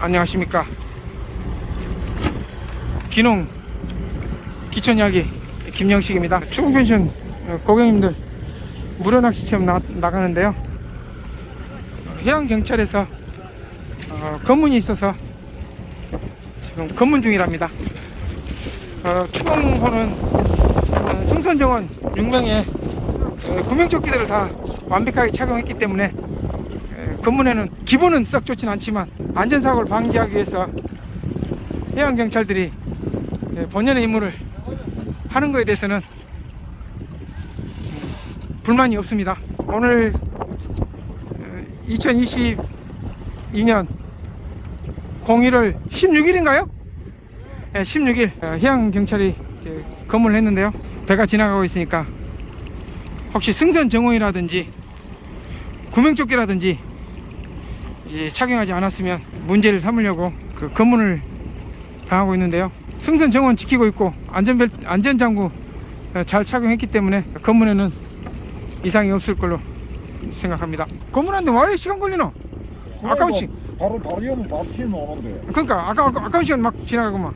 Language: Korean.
안녕하십니까? 기농 기천이야기 김영식입니다. 어, 고객님들 무료 낚시 체험 나, 나가는데요. 해양경찰에서 어, 검문이 있어서 지금 검문 중이랍니다. 어, 추봉호는 어, 승선정원 6명의 어, 구명조끼들을 다 완벽하게 착용했기 때문에 에, 검문에는 기분은 썩 좋진 않지만 안전사고를 방지하기 위해서 해양경찰들이 예, 본연의 임무를 하는 것에 대해서는 음, 불만이 없습니다. 오늘 2022년 01월 16일인가요? 16일 해양경찰이 검문을 했는데요. 배가 지나가고 있으니까 혹시 승선 정원이라든지 구명조끼라든지 착용하지 않았으면 문제를 삼으려고 그 검문을 당하고 있는데요. 승선 정원 지키고 있고 안전벨 안전장구 어, 잘 착용했기 때문에 검문에는 이상이 없을 걸로 생각합니다. 검문하는데 왜 시간 걸리노? 아까운 시 바로 바로 이면 바로 튀어나오는데 그러니까 아까 아까- 아까운 시간 막 지나가고만.